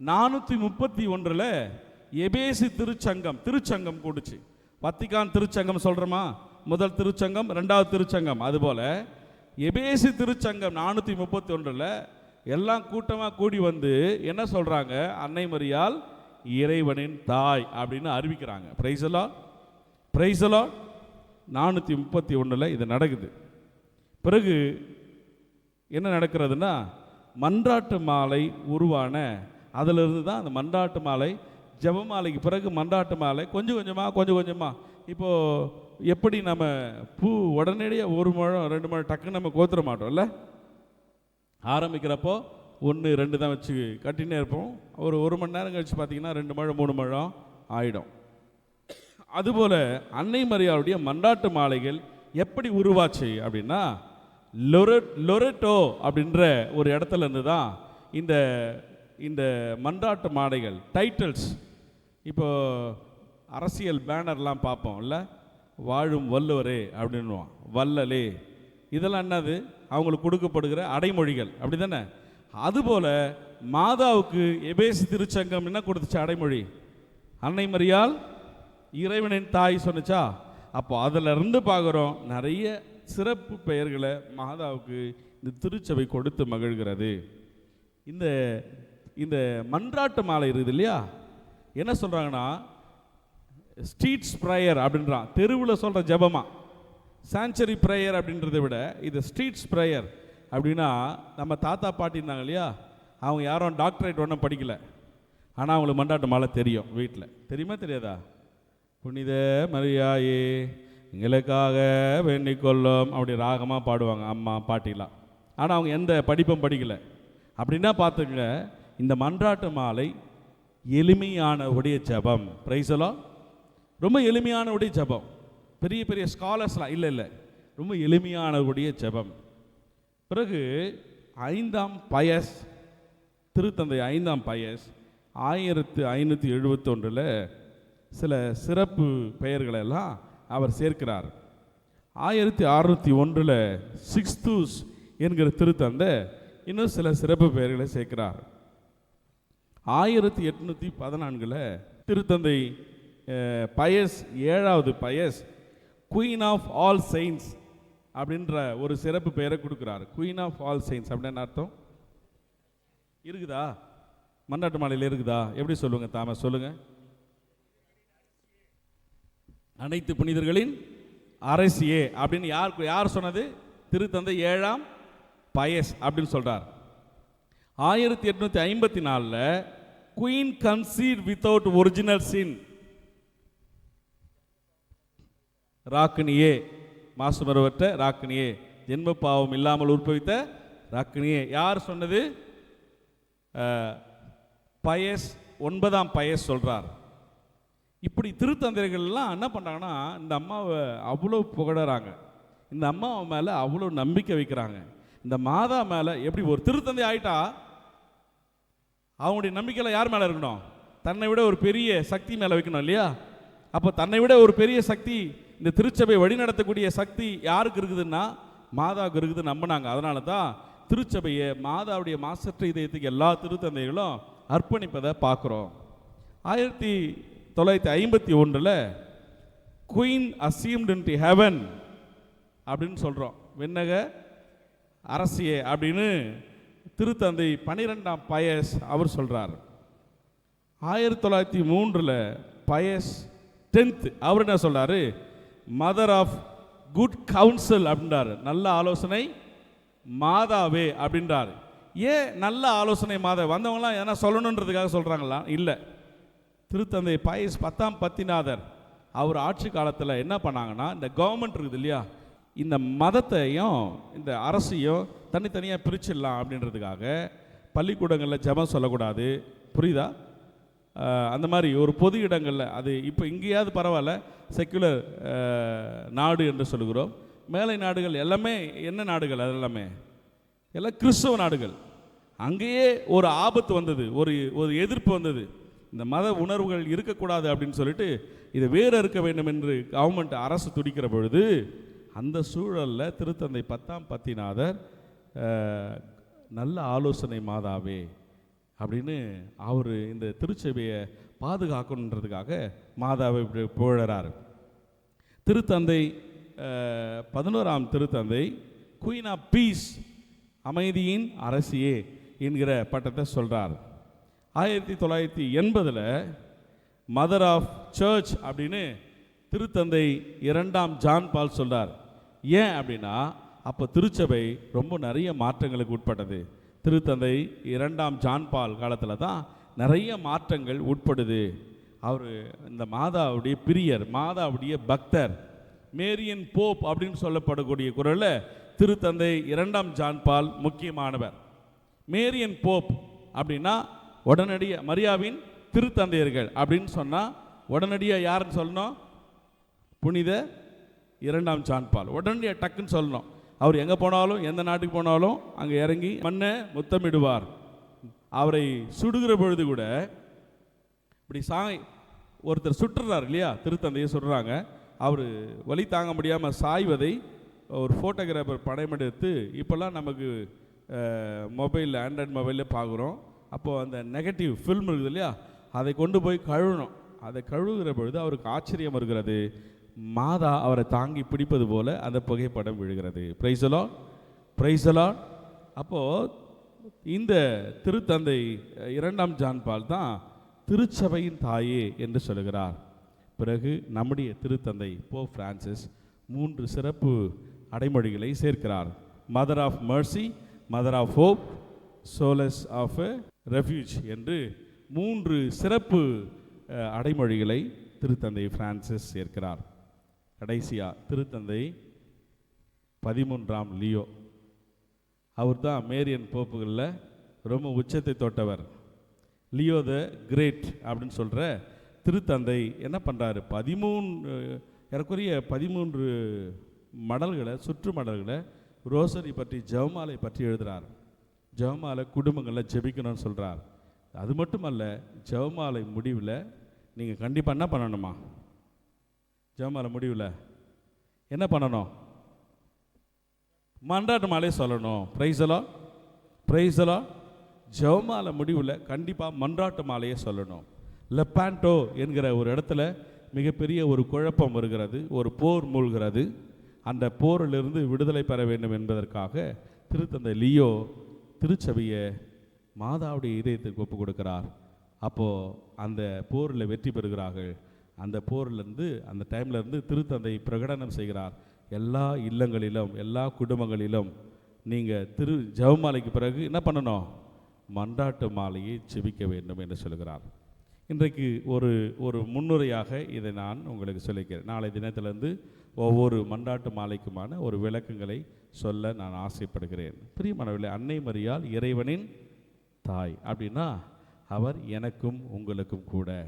நானூற்றி முப்பத்தி ஒன்றில் எபேசி திருச்சங்கம் திருச்சங்கம் கூடுச்சு. வத்திக்கான் திருச்சங்கம் சொல்கிறோமா முதல் திருச்சங்கம் ரெண்டாவது திருச்சங்கம். அதுபோல் எபேசி திருச்சங்கம் நானூற்றி முப்பத்தி ஒன்றில் எல்லாம் கூட்டமாக கூடி வந்து என்ன சொல்கிறாங்க அன்னை மரியால் இறைவனின் தாய் அப்படின்னு அறிவிக்கிறாங்க. பிரைசலா பிரைசலா நானூற்றி முப்பத்தி ஒன்றில் இது நடக்குது. பிறகு என்ன நடக்கிறதுனா மன்றாட்டு மாலை உருவான அதிலிருந்து தான் அந்த மன்றாட்டு மாலை ஜெபமாலைக்கு பிறகு மன்றாட்டு மாலை கொஞ்சம் கொஞ்சமாக கொஞ்சம் கொஞ்சமாக இப்போது எப்படி நம்ம பூ உடனடியாக ஒரு முழம் ரெண்டு முழம் டக்குன்னு நம்ம கோத்துற மாட்டோம்ல ஆரம்பிக்கிறப்போ ஒன்று ரெண்டு தான் வச்சு கட்டினே இருப்போம். ஒரு ஒரு மணி நேரம் கழித்து பார்த்தீங்கன்னா ரெண்டு மழை மூணு மழம் ஆகிடும் அதுபோல் அன்னை மரியாளுடைய மன்றாட்டு மாலைகள் எப்படி உருவாச்சு அப்படின்னா லொரெ லொரெட்டோ அப்படின்ற ஒரு இடத்துல இருந்து தான் இந்த இந்த மன்றாட்டு மாடைகள் டைட்டில்ஸ் இப்போ அரசியல் பேனர்லாம் பார்ப்போம்ல வாழும் வல்லுவரே அப்படின்னுவோம் வல்லலே இதெல்லாம் என்னது? அவங்களுக்கு கொடுக்கப்படுகிற அடைமொழிகள். அப்படி தானே அதுபோல் மாதாவுக்கு எபேசி திருச்சங்கம் என்ன கொடுத்துச்சு அடைமொழி? அன்னை மரியால் இறைவனின் தாய் சொன்னுச்சா? அப்போ அதில் இருந்து பார்க்குறோம் நிறைய சிறப்பு பெயர்களை மாதாவுக்கு இந்த திருச்சபை கொடுத்து மகிழ்கிறது. இந்த இந்த மன்றாட்டு மாலை இருக்குது இல்லையா? என்ன சொல்கிறாங்கன்னா ஸ்ட்ரீட்ஸ் ப்ரேயர் அப்படின்றான். தெருவில் சொல்கிற ஜெபமா? சான்ச்சரி ப்ரேயர் அப்படின்றத விட இது ஸ்ட்ரீட்ஸ் ப்ரேயர் அப்படின்னா நம்ம தாத்தா பாட்டி இருந்தாங்க இல்லையா? அவங்க யாரும் டாக்டரேட் ஒன்றும் படிக்கல. ஆனால் அவங்களுக்கு மண்டாட்டு மாலை தெரியும் வீட்டில் தெரியுமா தெரியாதா? புனித மரியாயே எங்களுக்காக வேண்டிக் கொள்ளும் அப்படி ராகமாக பாடுவாங்க அம்மா பாட்டிலாம். ஆனால் அவங்க எந்த படிப்பும் படிக்கல. அப்படின்னா பார்த்துங்க இந்த மன்றாட்டு மாலை எளிமையான உடைய ஜபம். பிரைசலோ ரொம்ப எளிமையான உடைய ஜபம். பெரிய பெரிய ஸ்காலர்ஸ்லாம் இல்லை இல்லை. ரொம்ப எளிமையான உடைய ஜபம். பிறகு ஐந்தாம் பயஸ் திருத்தந்தை ஐந்தாம் பயஸ் ஆயிரத்து ஐநூற்றி எழுபத்தொன்றில் சில சிறப்பு பெயர்களெல்லாம் அவர் சேர்க்கிறார். ஆயிரத்தி அறுநூற்றி ஒன்றில் சிக்ஸ்தூஸ் என்கிற திருத்தந்தை இன்னும் சில சிறப்பு பெயர்களை சேர்க்கிறார். ஆயிரத்தி எட்நூற்றி பதினான்கில் திருத்தந்தை பயஸ் ஏழாவது Pius queen of all saints அப்படின்ற ஒரு சிறப்பு பெயரை கொடுக்குறாரு. குயின் ஆஃப் ஆல் செயின்ஸ் அப்படின்னு அர்த்தம்? இருக்குதா? மன்னாட்டு மாலையில் இருக்குதா? எப்படி சொல்லுங்க தாம சொல்லுங்க. அனைத்து புனிதர்களின் அரசியே அப்படின்னு யார் யார் சொன்னது? திருத்தந்தை ஏழாம் பயஸ் அப்படின்னு சொல்கிறார் ஆயிரத்தி எட்நூற்றி ஐம்பத்தி நாலில் queen conceived without original sin ராக்கினியே மாசுமரவற்ற ராக்கினியே ஜென்ம பாவம் இல்லாமல் உற்பவித்த ராக்கினியே. யார் சொன்னது? பயஸ் ஒன்பதாம் பயஸ் சொல்கிறார் இப்படி திருத்தந்தைகள்லாம் என்ன பண்ணுறாங்கன்னா இந்த அம்மாவை அவ்வளோ புகழறாங்க. இந்த அம்மாவை மேலே அவ்வளோ நம்பிக்கை வைக்கிறாங்க. இந்த மாதா மேலே எப்படி ஒரு திருத்தந்தை ஆயிட்டா அவங்களுடைய நம்பிக்கையில் யார் மேலே இருக்கணும்? தன்னை விட ஒரு பெரிய சக்தி மேலே வைக்கணும் இல்லையா? அப்போ தன்னை விட ஒரு பெரிய சக்தி இந்த திருச்சபை வழிநடத்தக்கூடிய சக்தி யாருக்கு இருக்குதுன்னா மாதாவுக்கு இருக்குது நம்பினாங்க. அதனால தான் திருச்சபையை மாதாவுடைய மாசற்ற இதயத்துக்கு எல்லா திருத்தந்தைகளும் அர்ப்பணிப்பதை பார்க்குறோம். ஆயிரத்தி தொள்ளாயிரத்தி ஐம்பத்தி ஒன்றில் குயின் அசீம்ட் இன் ஹெவன் அப்படின்னு சொல்கிறோம் விண்ணக அரசியே அப்படின்னு திருத்தந்தை பனிரெண்டாம் பயஸ் அவர் சொல்கிறார் ஆயிரத்தி தொள்ளாயிரத்தி மூன்றில் பயஸ் டென்த் அவர் என்ன சொல்கிறாரு மதர் ஆஃப் குட் கவுன்சில் அப்படின்றாரு. நல்ல ஆலோசனை மாதாவே அப்படின்றாரு. ஏன் நல்ல ஆலோசனை மாதா? வந்தவங்களாம் எதனா சொல்லணுன்றதுக்காக சொல்கிறாங்களா இல்லை. திருத்தந்தை பயஸ் பத்தாம் பத்திநாதர் அவர் ஆட்சி காலத்தில் என்ன பண்ணாங்கன்னா இந்த கவர்மெண்ட் இருக்குது இல்லையா? இந்த மதத்தையும் இந்த அரசையும் தனித்தனியாக பிரிச்சிடலாம் அப்படின்றதுக்காக பள்ளிக்கூடங்களில் ஜெபம் சொல்லக்கூடாது. புரியுதா? அந்த மாதிரி ஒரு பொது இடங்களில் அது இப்போ இங்கேயாவது பரவாயில்ல செக்குலர் நாடு என்று சொல்லுகிறோம். மேலை நாடுகள் எல்லாமே என்ன நாடுகள் அது எல்லாமே? எல்லாம் கிறிஸ்தவ நாடுகள். அங்கேயே ஒரு ஆபத்து வந்தது ஒரு ஒரு எதிர்ப்பு வந்தது. இந்த மத உணர்வுகள் இருக்கக்கூடாது அப்படின்னு சொல்லிட்டு இதை வேறு இருக்க வேண்டும் என்று கவர்மெண்ட் அரசு துடிக்கிற பொழுது அந்த சூழலில் திருத்தந்தை பத்தாம் பத்திநாதர் நல்ல ஆலோசனை மாதாவே அப்படின்னு அவர் இந்த திருச்சபையை பாதுகாக்கணுன்றதுக்காக மாதாவை இப்படி புகழறாரு. திருத்தந்தை பதினோராம் திருத்தந்தை குயின் ஆஃப் பீஸ் அமைதியின் அரசியே என்கிற பட்டத்தை சொல்கிறார் ஆயிரத்தி தொள்ளாயிரத்தி எண்பதில் மதர் ஆஃப் சர்ச் அப்படின்னு திருத்தந்தை இரண்டாம் ஜான் பால் சொல்கிறார் ஏன் அப்படின்னா அப்போ திருச்சபை ரொம்ப நிறைய மாற்றங்களுக்கு உட்பட்டது. திருத்தந்தை இரண்டாம் ஜான்பால் காலத்தில் தான் நிறைய மாற்றங்கள் உட்படுது. அவர் இந்த மாதாவுடைய பிரியர் மாதாவுடைய பக்தர் மேரியன் போப் அப்படின்னு சொல்லப்படக்கூடிய குரலில் திருத்தந்தை இரண்டாம் ஜான்பால் முக்கியமானவர். மேரியன் போப் அப்படின்னா உடனடிய மரியாவின் திருத்தந்தையர்கள் அப்படின்னு சொன்னால் உடனடியாக யாருன்னு சொல்லணும்? புனித இரண்டாம் சான்பால். உடனே உடனடியாக டக்குன்னு சொல்லணும். அவர் எங்கே போனாலும் எந்த நாட்டுக்கு போனாலும் அங்கே இறங்கி மண்ணை முத்தமிடுவார். அவரை சுடுகிற பொழுது கூட இப்படி சாய் ஒருத்தர் சுட்டுறார் இல்லையா? திருத்தந்தையை சுடுறாங்க அவர் வழி தாங்க முடியாமல் சாய்வதை ஒரு ஃபோட்டோகிராஃபர் படம் எடுத்து இப்போல்லாம் நமக்கு மொபைலில் ஆண்ட்ராய்ட் மொபைலில் பார்க்குறோம் அப்போது அந்த நெகட்டிவ் ஃபில்ம் இருக்குது இல்லையா? அதை கொண்டு போய் கழுவணும். அதை கழுவுகிற பொழுது அவருக்கு ஆச்சரியம் வருகிறது. மாதா அவரை தாங்கி பிடிப்பது போல அந்த புகைப்படம் விழுகிறது. பிரைசலா பிரைசலா அப்போது இந்த திருத்தந்தை இரண்டாம் ஜான்பால் தான் திருச்சபையின் தாயே என்று சொல்கிறார் பிறகு நம்முடைய திருத்தந்தை போ பிரான்சிஸ் மூன்று சிறப்பு அடைமொழிகளை சேர்க்கிறார். Mother of mercy mother of hope solace of refuge என்று மூன்று சிறப்பு அடைமொழிகளை திருத்தந்தை பிரான்சிஸ் சேர்க்கிறார். கடைசியா திருத்தந்தை பதிமூன்றாம் லியோ. அவர் தான் மேரியன் போப்புகளில் ரொம்ப உச்சத்தை தொட்டவர். லியோ த கிரேட் அப்படின்னு சொல்கிற திருத்தந்தை என்ன பண்ணுறாரு பதிமூணு ஏறக்குறைய பதிமூன்று மடல்களை சுற்று மடல்களை ரோசரி பற்றி ஜவமாலை பற்றி எழுதுகிறார் ஜெவமாலை குடும்பங்களில் ஜெபிக்கணும்னு சொல்கிறார் அது மட்டுமல்ல ஜெவமாலை முடிவில் நீங்கள் கண்டிப்பாக என்ன பண்ணணுமா? ஜெபமால முடிவில். என்ன பண்ணணும்? மன்றாட்டு மாலே சொல்லணும். பிரைஸலா பிரைஸலா ஜெபமால முடிவில் கண்டிப்பாக மன்றாட்டு மாலையை சொல்லணும். லெப்பாண்டோ என்கிற ஒரு இடத்துல மிகப்பெரிய ஒரு குழப்பம் வருகிறது. ஒரு போர் மூழ்கிறது. அந்த போரிலிருந்து விடுதலை பெற வேண்டும் என்பதற்காக திருத்தந்தை லியோ திருச்சபையை மாதாவுடைய இதயத்திற்கு ஒப்பு கொடுக்கிறார். அப்போது அந்த போரில் வெற்றி பெறுகிறார்கள். அந்த போர்லேருந்து அந்த டைம்லேருந்து திருத்தந்தை பிரகடனம் செய்கிறார். எல்லா இல்லங்களிலும் எல்லா குடும்பங்களிலும் நீங்கள் திரு ஜெபமாலைக்கு பிறகு என்ன பண்ணணும்? மன்றாட்டு மாலையை செபிக்க வேண்டும் என்று சொல்கிறார். இன்றைக்கு ஒரு ஒரு முன்னுரையாக இதை நான் உங்களுக்கு சொல்லிக்கிறேன். நாளை தினத்திலிருந்து ஒவ்வொரு மன்றாட்டு மாலைக்குமான ஒரு விளக்கங்களை சொல்ல நான் ஆசைப்படுகிறேன். பிரியமானவில்லை அன்னை மரியால் இறைவனின் தாய். அப்படின்னா அவர் எனக்கும் உங்களுக்கும் கூட.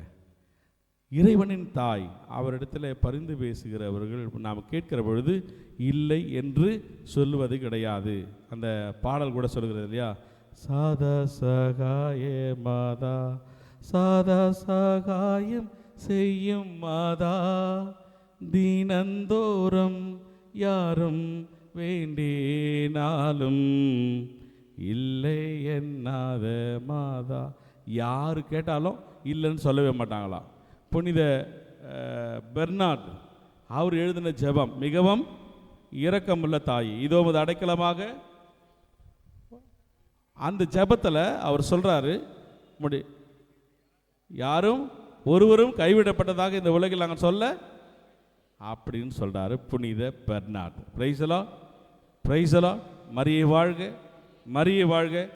இறைவனின் தாய் அவரிடத்தில் பரிந்து பேசுகிறவர்கள் நாம் கேட்கிற பொழுது இல்லை என்று சொல்லுவது கிடையாது. அந்த பாடல் கூட சொல்கிறது இல்லையா? சாதா சகாயே மாதா சாதா சகாயம் செய்யும் மாதா தீனந்தோறும் யாரும் வேண்டினாலும் இல்லை என்னாத மாதா. யார் கேட்டாலும் இல்லைன்னு சொல்லவே மாட்டாங்களாம். புனித பெர்னார்டு அவர் எழுதின ஜெபம் மிகவும் இரக்கமுள்ள தாய். இதோ அது அடைக்கலமாக அந்த ஜபத்தில் அவர் சொல்றாரு முடி யாரும் ஒருவரும் கைவிடப்பட்டதாக இந்த உலகில் நாங்கள் சொல்ல அப்படின்னு சொல்றாரு புனித பெர்னார்டு. பிரைசலா பிரைசலா மரியை வாழ்க மரியை வாழ்க.